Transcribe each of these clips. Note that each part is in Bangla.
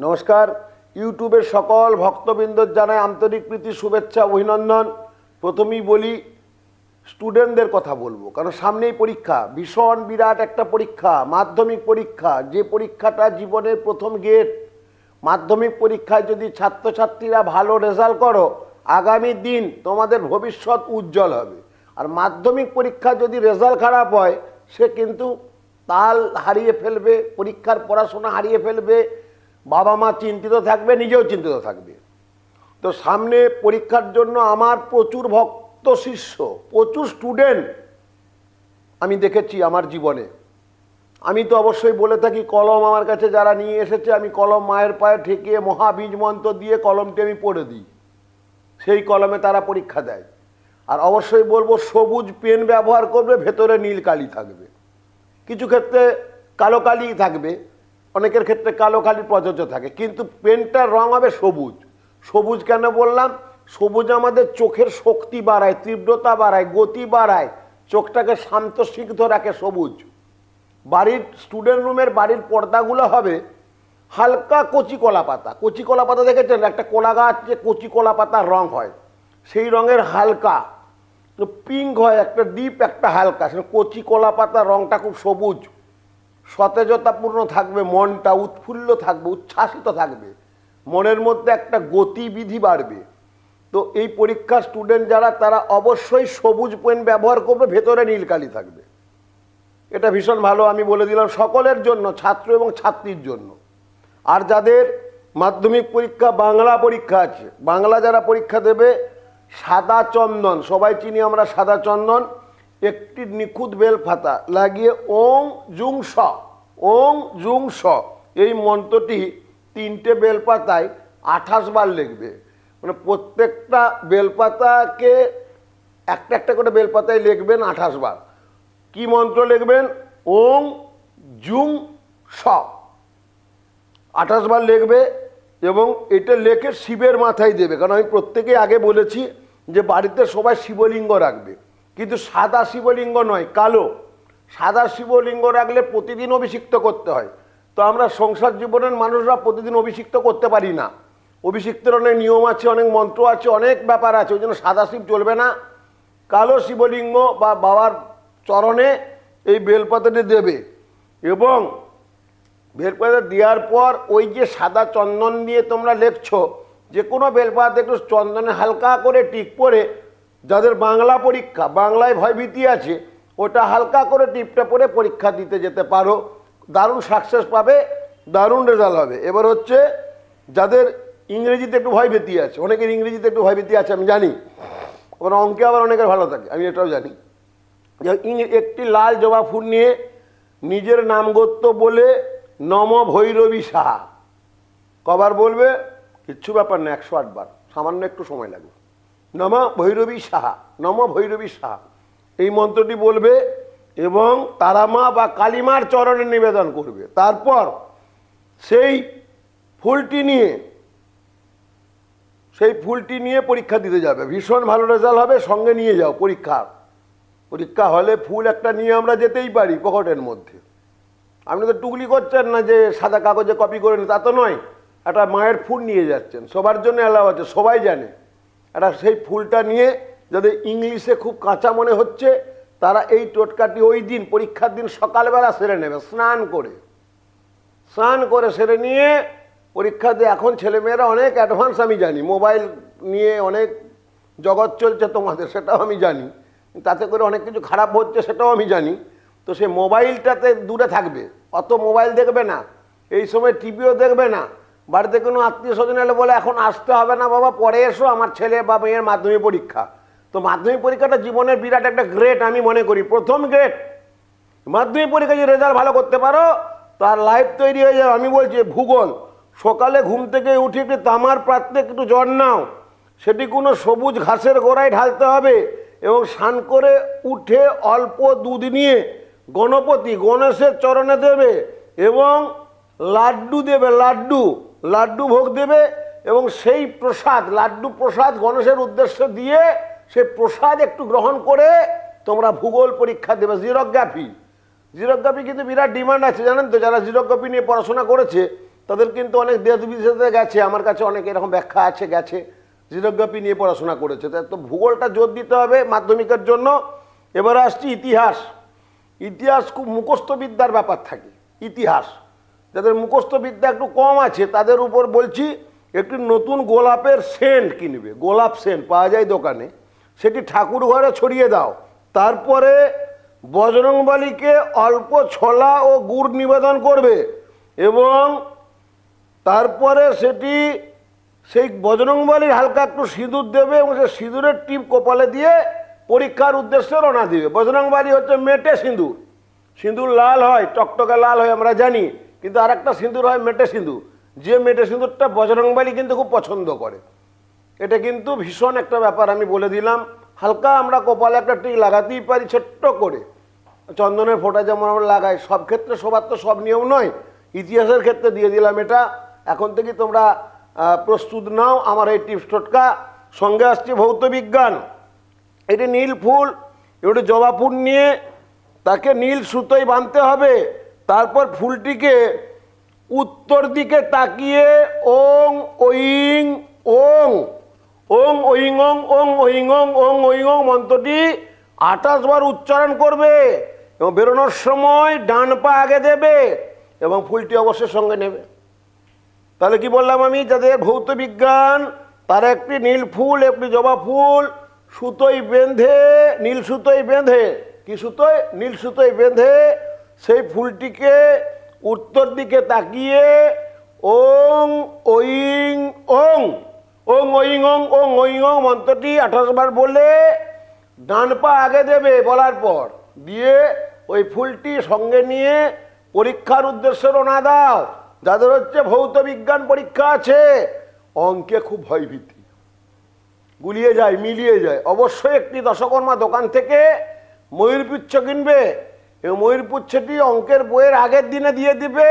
নমস্কার। ইউটিউবের সকল ভক্তবৃন্দ জানায় আন্তরিক প্রীতি, শুভেচ্ছা, অভিনন্দন। প্রথমেই বলি স্টুডেন্টদের কথা বলব, কারণ সামনেই পরীক্ষা, ভীষণ বিরাট একটা পরীক্ষা, মাধ্যমিক পরীক্ষা। যে পরীক্ষাটা জীবনের প্রথম গেট, মাধ্যমিক পরীক্ষায় যদি ছাত্রছাত্রীরা ভালো রেজাল্ট করো, আগামী দিন তোমাদের ভবিষ্যৎ উজ্জ্বল হবে। আর মাধ্যমিক পরীক্ষা যদি রেজাল্ট খারাপ হয়, সে কিন্তু তাল হারিয়ে ফেলবে, পরীক্ষার পড়াশোনা হারিয়ে ফেলবে বাবা মা চিন্তিত থাকবে, নিজেও চিন্তিত থাকবে। তো সামনে পরীক্ষার জন্য আমার প্রচুর ভক্ত শিষ্য, প্রচুর স্টুডেন্ট আমি দেখেছি আমার জীবনে। আমি তো অবশ্যই বলে থাকি, কলম আমার কাছে যারা নিয়ে এসেছে, আমি কলম মায়ের পায়ে ঠেকিয়ে মহাবীজ মন্ত্র দিয়ে কলমটি আমি পড়ে দিই। সেই কলমে তারা পরীক্ষা দেয়। আর অবশ্যই বলব, সবুজ পেন ব্যবহার করবে, ভেতরে নীল কালি থাকবে। কিছু ক্ষেত্রে কালো কালি থাকবে। অনেকের ক্ষেত্রে কালো কালি প্রযোজ্য থাকে। কিন্তু পেনটার রং হবে সবুজ। সবুজ কেন বললাম? সবুজ আমাদের চোখের শক্তি বাড়ায়, তীব্রতা বাড়ায়, গতি বাড়ায়। চোখটাকে শান্ত সিদ্ধ রাখে সবুজ। বাড়ির স্টুডেন্ট রুমের বাড়ির পর্দাগুলো হবে হালকা কচি কলা পাতা। কচি কলা পাতা দেখেছেন? একটা কলা গাছ যে কচি কলা পাতার রং হয়। সেই রঙের হালকা। পিঙ্ক হয়, একটা ডিপ একটা হালকা। সেটা কচি কলা পাতার রংটা খুব সবুজ। সতেজতাপূর্ণ থাকবে, মনটা উৎফুল্ল থাকবে, উচ্ছ্বাসিত থাকবে। মনের মধ্যে একটা গতিবিধি বাড়বে। তো এই পরীক্ষার স্টুডেন্ট যারা, তারা অবশ্যই সবুজ পেন ব্যবহার করবে, ভেতরে নীলকালি থাকবে। এটা ভীষণ ভালো, আমি বলে দিলাম সকলের জন্য, ছাত্র এবং ছাত্রীর জন্য। আর যাদের মাধ্যমিক পরীক্ষা, বাংলা পরীক্ষা আছে, বাংলা যারা পরীক্ষা দেবে, সাদা চন্দন, সবাই চিনি আমরা সাদা চন্দন। একটি নিখুঁত বেলপাতা লাগিয়ে ওং জুং স ওং জুং স এই মন্ত্রটি তিনটে বেলপাতায় আঠাশ বার লিখবে। মানে প্রত্যেকটা বেলপাতাকে একটা একটা করে বেলপাতায় লিখবেন আঠাশ বার। কি মন্ত্র লিখবেন? ওং জুং স আঠাশ বার লিখবে এবং এটা লেখে শিবের মাথায় দেবে। কারণ আমি প্রত্যেকেই আগে বলেছি যে বাড়িতে সবাই শিবলিঙ্গ রাখবে। কিন্তু সাদা শিবলিঙ্গ নয়, কালো। সাদা শিবলিঙ্গ রাখলে প্রতিদিন অভিষিক্ত করতে হয়। তো আমরা সংসার জীবনের মানুষরা প্রতিদিন অভিষিক্ত করতে পারি না। অভিষিক্তের অনেক নিয়ম আছে, অনেক মন্ত্র আছে, অনেক ব্যাপার আছে, ওই জন্য সাদা শিব চলবে না। কালো শিবলিঙ্গ বা বাবার চরণে এই বেলপাতাটি দেবে এবং বেলপাতা দেওয়ার পর ওই যে সাদা চন্দন দিয়ে তোমরা লেখছো, যে কোনো বেলপাতা একটু চন্দনে হালকা করে টিক পরে যাদের বাংলা পরীক্ষা, বাংলায় ভয়ভীতি আছে, ওটা হালকা করে টিপটা পরে পরীক্ষা দিতে যেতে পারো। দারুণ সাকসেস পাবে, দারুণ রেজাল্ট হবে। এবার হচ্ছে, যাদের ইংরেজিতে একটু ভয়ভীতি আছে, অনেকের ইংরেজিতে একটু ভয়ভীতি আছে, আমি জানি। ওখানে অঙ্কে আবার অনেকের ভালো থাকে, আমি এটাও জানি। একটি লাল জবা ফুল নিয়ে নিজের নাম গোত্র বলে, নম ভৈরবী সাহা। কবার বলবে? কিচ্ছু ব্যাপার না, একশো আটবার। সামান্য একটু সময় লাগবে। নম ভৈরবী সাহা নম ভৈরবী সাহা। এই মন্ত্রটি বলবে এবং তারামা বা কালিমার চরণে নিবেদন করবে। তারপর সেই ফুলটি নিয়ে সেই ফুলটি নিয়ে পরীক্ষা দিতে যাবে। ভীষণ ভালো রেজাল্ট হবে সঙ্গে নিয়ে যাও পরীক্ষার পরীক্ষা হলে ফুল একটা নিয়ে আমরা যেতেই পারি পকেটের মধ্যে। আপনি তো টুকলি করছেন না যে সাদা কাগজে কপি করে নি, তা তো নয়। একটা মায়ের ফুল নিয়ে যাচ্ছেন। সবার জন্য অ্যালাউ আছে সবাই জানে। একটা সেই ফুলটা নিয়ে যাদের ইংলিশে খুব কাঁচা মনে হচ্ছে, তারা এই টোটকাটি ওই দিন, পরীক্ষার দিন সকালবেলা সেরে নেবে, স্নান করে। স্নান করে সেরে নিয়ে পরীক্ষা দিয়ে এখন ছেলেমেয়েরা অনেক অ্যাডভান্স আমি জানি, মোবাইল নিয়ে অনেক জগৎ চলছে তোমাদের, সেটাও আমি জানি। তাতে করে অনেক কিছু খারাপ হচ্ছে, সেটাও আমি জানি। তো সে মোবাইলটাতে দূরে থাকবে, অত মোবাইল দেখবে না, এই সময় টিভিও দেখবে না। বাড়িতে কোনো আত্মীয় স্বজন এলে বলে, এখন আসতে হবে না বাবা, পরে এসো, আমার ছেলে বা মেয়ের মাধ্যমিক পরীক্ষা। তো মাধ্যমিক পরীক্ষাটা জীবনের বিরাট একটা গ্রেট আমি মনে করি, প্রথম গ্রেট মাধ্যমিক পরীক্ষায় যদি রেজাল্ট ভালো করতে পারো, তার লাইফ তৈরি হয়ে যাবে। আমি বলছি, ভূগোল, সকালে ঘুম থেকে উঠে একটু তামার পাত্রে একটু জল নাও। সেটি কোনো সবুজ ঘাসের গোড়ায় ঢালতে হবে এবং স্নান করে উঠে অল্প দুধ নিয়ে গণপতি গণেশের চরণে দেবে এবং লাড্ডু দেবে, লাড্ডু। লাড্ডু ভোগ দেবে এবং সেই প্রসাদ, লাড্ডু প্রসাদ গণেশের উদ্দেশ্যে দিয়ে সেই প্রসাদ একটু গ্রহণ করে তোমরা ভূগোল পরীক্ষা দেবে, জিরোগ্রাফি। জিরোগ্রাফি কিন্তু বিরাট ডিমান্ড আছে, জানেন তো? যারা জিরোগ্রাফি নিয়ে পড়াশোনা করেছে, তাদের কিন্তু অনেক দেশ বিদেশে গেছে, আমার কাছে অনেক এরকম ব্যাখ্যা আছে, গেছে। জিরোগ্রাফি নিয়ে পড়াশোনা করেছে। তা ভূগোলটা জোর দিতে হবে মাধ্যমিকের জন্য। এবার আসছি ইতিহাস। ইতিহাস খুব মুখস্থ বিদ্যার ব্যাপার থাকে, ইতিহাস। যাদের মুখস্থ বিদ্যা একটু কম আছে, তাদের উপর বলছি একটি নতুন গোলাপের সেন্ট কিনবে। গোলাপ সেন্ট পাওয়া যায় দোকানে। সেটি ঠাকুর ঘরে ছড়িয়ে দাও। তারপরে বজরংবলীকে অল্প ছলা ও গুড় নিবেদন করবে এবং তারপরে সেটি সেই বজরংবলীর হালকা একটু সিঁদুর দেবে এবং সে সিঁদুরের টিপ কপালে দিয়ে পরীক্ষার উদ্দেশ্যে রওনা দিবে। বজরংবলী হচ্ছে মেটে সিঁদুর। সিঁদুর লাল হয়, টকটকে লাল হয়, আমরা জানি। কিন্তু আর একটা সিঁদুর হয় মেটে সিঁদুর। যে মেটে সিঁদুরটা বজরংবলী কিন্তু খুব পছন্দ করে। এটা কিন্তু ভীষণ একটা ব্যাপার, আমি বলে দিলাম। হালকা আমরা কপালে একটা টিক লাগাতেই পারি ছোট্ট করে। চন্দনের ফোঁটা যেমন আমরা লাগাই, সব ক্ষেত্রে সবার তো সব নিয়ম নয়। ইতিহাসের ক্ষেত্রে দিয়ে দিলাম এটা। এখন থেকে তোমরা প্রস্তুত নাও আমার এই টিপস টোটকা। সঙ্গে আসছে ভৌত বিজ্ঞান। এটি নীল ফুল একটু জবা ফুল নিয়ে তাকে নীল সুতোয় বাঁধতে হবে। তারপর ফুলটিকে উত্তর দিকে তাকিয়ে ওং ওইং ওং। ওং ওইং ওং ওং ওইং ওং ওং ওইং ওং মন্ত্রটি আঠাশ বার উচ্চারণ করবে এবং বেরোনোর সময় ডান পা আগে দেবে এবং ফুলটি অবশ্যই সঙ্গে নেবে। তাহলে কি বললাম আমি? যাদের ভৌত বিজ্ঞান, তার একটি নীল ফুল, একটি জবা ফুল, সুতোয় বেঁধে, নীল সুতোয় বেঁধে। কি সুতোয়? নীল সুতোয় বেঁধে সেই ফুলটিকে উত্তর দিকে তাকিয়ে ওং ওইং ওং। ওং ওইং ওং ওং ওইং ওং মন্ত্রটি আঠাশ বার বলে ডান পা আগে দেবে বলার পর। দিয়ে ওই ফুলটি সঙ্গে নিয়ে পরীক্ষার উদ্দেশ্যে রওনা দাও। যাদের হচ্ছে ভৌত বিজ্ঞান পরীক্ষা আছে, অঙ্কে খুব ভয়ভীতি। গুলিয়ে যায়, মিলিয়ে যায়। অবশ্যই একটি দশকর্মা দোকান থেকে ময়ূরপুচ্ছ কিনবে। এবং ময়ূরপুচ্ছটি অঙ্কের বইয়ের আগের দিনে দিয়ে দিবে।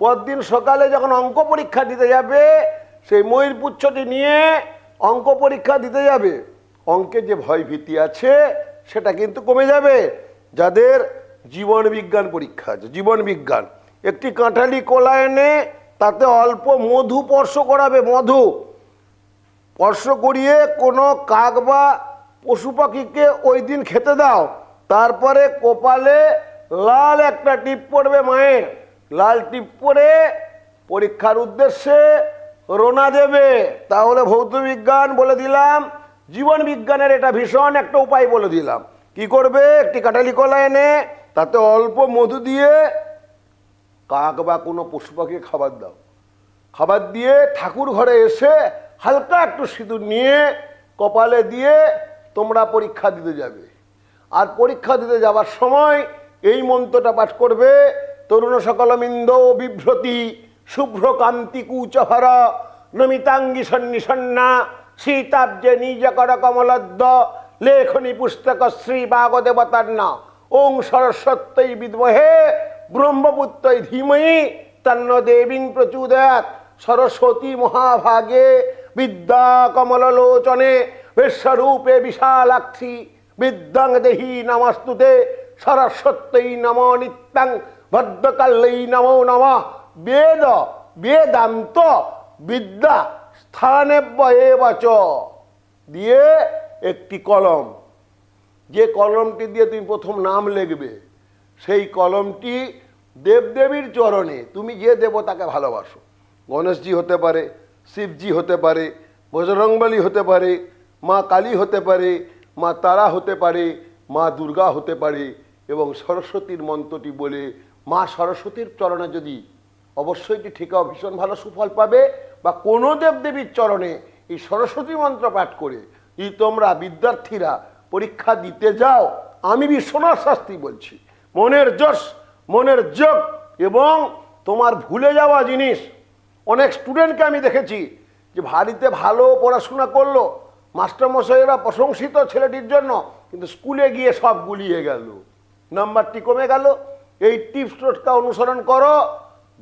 পরদিন সকালে যখন অঙ্ক পরীক্ষা দিতে যাবে, সেই ময়ূরপুচ্ছটি নিয়ে অঙ্ক পরীক্ষা দিতে যাবে। অঙ্কে যে ভয়ভীতি আছে, সেটা কিন্তু কমে যাবে। যাদের জীবন বিজ্ঞান পরীক্ষা আছে, জীবন বিজ্ঞান, একটি কাঁঠালি কলা এনে তাতে অল্প মধু স্পর্শ করাবে, মধু। স্পর্শ করিয়ে কোনো কাক বা পশু পাখিকে ওই দিন খেতে দাও। তারপরে কপালে লাল একটা টিপ পড়বে মায়ের। লাল টিপ পরে পরীক্ষার উদ্দেশ্যে রোনা দেবে। তাহলে ভৌত বিজ্ঞান বলে দিলাম, জীবন বিজ্ঞানের এটা ভীষণ একটা উপায় বলে দিলাম। কি করবে? একটি কাটালি কলা এনে তাতে অল্প মধু দিয়ে কাক বা কোনো পশু পাখিকে খাবার দাও। খাবার দিয়ে ঠাকুর ঘরে এসে হালকা একটু সিঁদুর নিয়ে কপালে দিয়ে তোমরা পরীক্ষা দিতে যাবে। আর পরীক্ষা দিতে যাওয়ার সময় এই মন্ত্রটা পাঠ করবে, তরুণ সকলমিন্দ বিভ্রতি, শুভ্র কান্তি কুচহর, নমিতাঙ্গি সন্নিসন্না সীতাব্জে নিজকর কমলদ্দ, লেখনী পুস্তক শ্রী বাগদেবতার বাগদেবতান্না ওং সরস্বত্যই বিদ্মহে ব্রহ্মপুত্রই ধীমহি, তন্ন দেবীং প্রচুদয়াত সরস্বতী মহাভাগে, বিদ্যা কমললোচনে বিশ্বরূপে বিশালাক্ষী। বিদ্যাং দেহি নমস্তুতে সরস্বত্যই নম নিত্যাং ভদ্রকাল্যই নমো নম। বেদ, বেদান্ত বিদ্যা স্থানেব্য এবাচ দিয়ে একটি কলম। যে কলমটি দিয়ে তুমি প্রথম নাম লিখবে, সেই কলমটি দেবদেবীর চরণে, তুমি যে দেবতাকে ভালোবাসো। গণেশজি হতে পারে, শিবজি হতে পারে, বজরংবলী হতে পারে, মা কালী হতে পারে মা তারা হতে পারে, মা দুর্গা হতে পারে এবং সরস্বতীর মন্ত্রটি বলে, মা সরস্বতীর চরণে যদি অবশ্যই এটি ঠিকাও ভীষণ ভালো সুফল পাবে? বা কোনো দেবদেবীর চরণে এই সরস্বতী মন্ত্র পাঠ করে যদি তোমরা বিদ্যার্থীরা, পরীক্ষা দিতে যাও। আমি বিশ্বনাথ শাস্ত্রী বলছি। মনের যশ, মনের যোগ এবং তোমার ভুলে যাওয়া জিনিস। অনেক স্টুডেন্টকে আমি দেখেছি যে বাড়িতে ভালো পড়াশোনা করল মাস্টারমশাইরা প্রশংসিত ছেলেটির জন্য, কিন্তু স্কুলে গিয়ে সব গুলিয়ে গেল। নাম্বারটি কমে গেল। এই টিপস টোটকা অনুসরণ করো,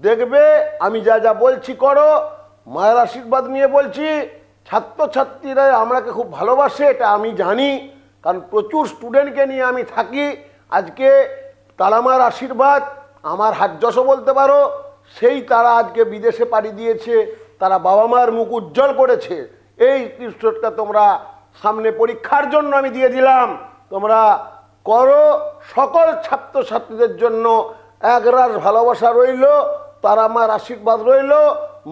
দেখবে আমি যা যা বলছি করো, মায়ের আশীর্বাদ নিয়ে বলছি, ছাত্রছাত্রীরা আমাকে খুব ভালোবাসে, এটা আমি জানি, কারণ প্রচুর স্টুডেন্টকে নিয়ে আমি থাকি। আজকে তালামার আশীর্বাদ, আমার হাত যশও বলতে পারো, সেই তারা আজকে বিদেশে পাড়ি দিয়েছে, তারা বাবা মার মুখ উজ্জ্বল করেছে। এই কৃষ্ণটা তোমরা সামনে পরীক্ষার জন্য আমি দিয়ে দিলাম। তোমরা করো, সকল ছাত্রছাত্রীদের জন্য একরাশ ভালোবাসা রইল, তারা মার আশীর্বাদ রইল,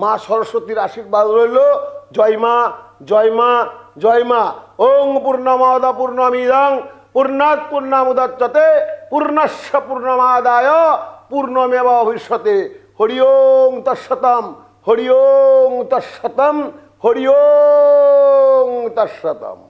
মা সরস্বতীর আশীর্বাদ রইল। জয় মা জয় মা জয় মা। ওং পূর্ণমাদা পূর্ণমিদং পূর্ণাৎ পূর্ণামুদচ্যতে পূর্ণস্য পূর্ণমাদায় পূর্ণমেব ভবিষ্যতে হরি ওং তৎসতম, হরি ওং তৎসতম। হরি তার তৎসতম